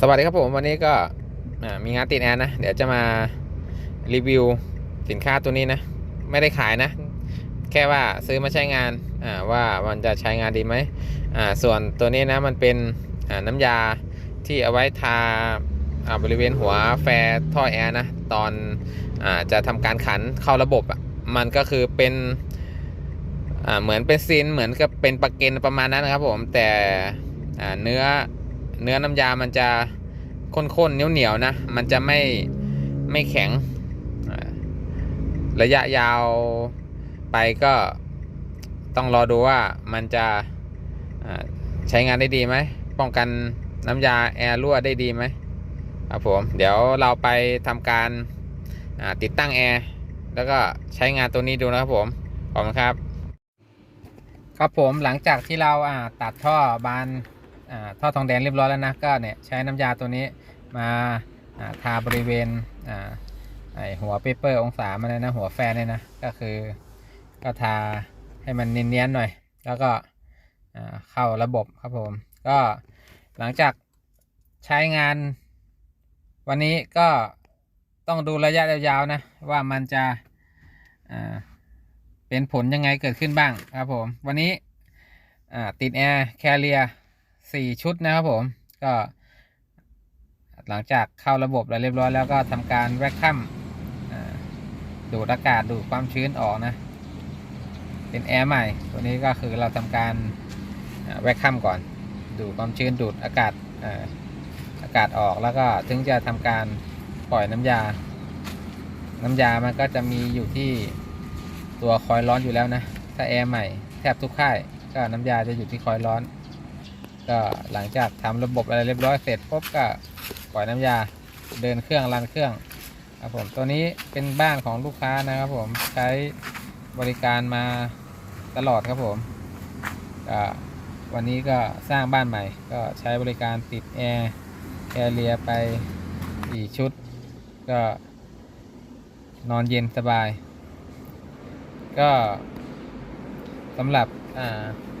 สวัสดีครับผมวันนี้ก็มีงานติดแอร์นะ เดี๋ยวจะมารีวิวสินค้าตัวนี้นะ ไม่ได้ขายนะ แค่ว่าซื้อมาใช้งานว่ามันจะใช้งานดีไหมส่วนตัวนี้นะมันเป็นน้ำยาที่เอาไว้ทาบริเวณหัวแฟร์ท่อแอร์นะ ตอนอจะทำการขันเข้าระบบมันก็คือเป็นเหมือนเป็นซีนเหมือนกับเป็นปากเกนประมาณนั้นนะครับผมแต่เนื้อ เนื้อน้ำยามันจะข้นๆเหนียวๆนะ มันจะไม่ไม่แข็ง ระยะยาวไปก็ต้องรอดูว่ามันจะใช้งานได้ดีไหม ป้องกันน้ำยาแอร์รั่วได้ดีไหมครับผม เดี๋ยวเราไปทำการติดตั้งแอร์แล้วก็ใช้งานตัวนี้ดูนะครับผม ขอบคุณครับ ครับผมหลังจากที่เราตัดท่อบานอ่า ท่อทองแดงเรียบร้อยแล้วนะก็เนี่ยใช้น้ำยาตัวนี้มาทาบริเวณไอหัวเปเปอร์องศามันเลยนะหัวแฟนเนี่ยนะก็คือก็ทาให้มันเนียนๆหน่อย แล้วก็เข้าระบบครับผมก็หลังจากใช้งาน วันนี้ก็ต้องดูระยะยาวๆนะว่ามันจะเป็นผลยังไงเกิดขึ้นบ้างครับผม วันนี้ติดแอร์แคเรีย สี่ชุดนะครับผม ก็หลังจากเข้าระบบแล้วเรียบร้อยแล้วก็ทำการแวคคัมอ่าดูดอากาศดูดความชื้นออกนะ เป็นแอร์ใหม่ ตัวนี้ก็คือเราทำการแวคคัมก่อน ดูดความชื้นดูดอากาศอาอากาศออกแล้วก็ถึงจะทำการปล่อยน้ำยา น้ำยามันก็จะมีอยู่ที่ตัวคอยล์ร้อนอยู่แล้วนะ ถ้าแอร์ใหม่แทบทุกค่ายก็น้ำยาจะอยู่ที่คอยล์ร้อน ก็หลังจากทำระบบอะไรเรียบร้อยเสร็จปุ๊บก็ปล่อยน้ำยาเดินเครื่องรันเครื่องครับผมตัวนี้เป็นบ้านของลูกค้านะครับผมใช้บริการมาตลอดครับผมก็วันนี้ก็สร้างบ้านใหม่ ก็ใช้บริการติดแอร์แอร์เรียไปสี่ชุด ก็นอนเย็นสบาย ก็สำหรับ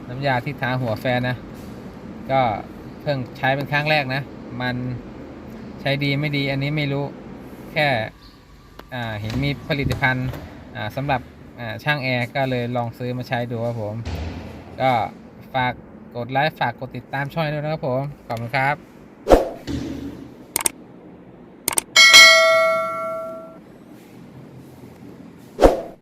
น้ำยาที่ทาหัวแฟนนะ ก็เพิ่งใช้เป็นครั้งแรกนะ มันใช้ดีไม่ดีอันนี้ไม่รู้แค่เห็นมีผลิตภัณฑ์สำหรับช่างแอร์ก็เลยลองซื้อมาใช้ดูครับผม ก็ฝากกดไลค์ฝากกดติดตามช่องด้วยนะครับผม ขอบคุณครับ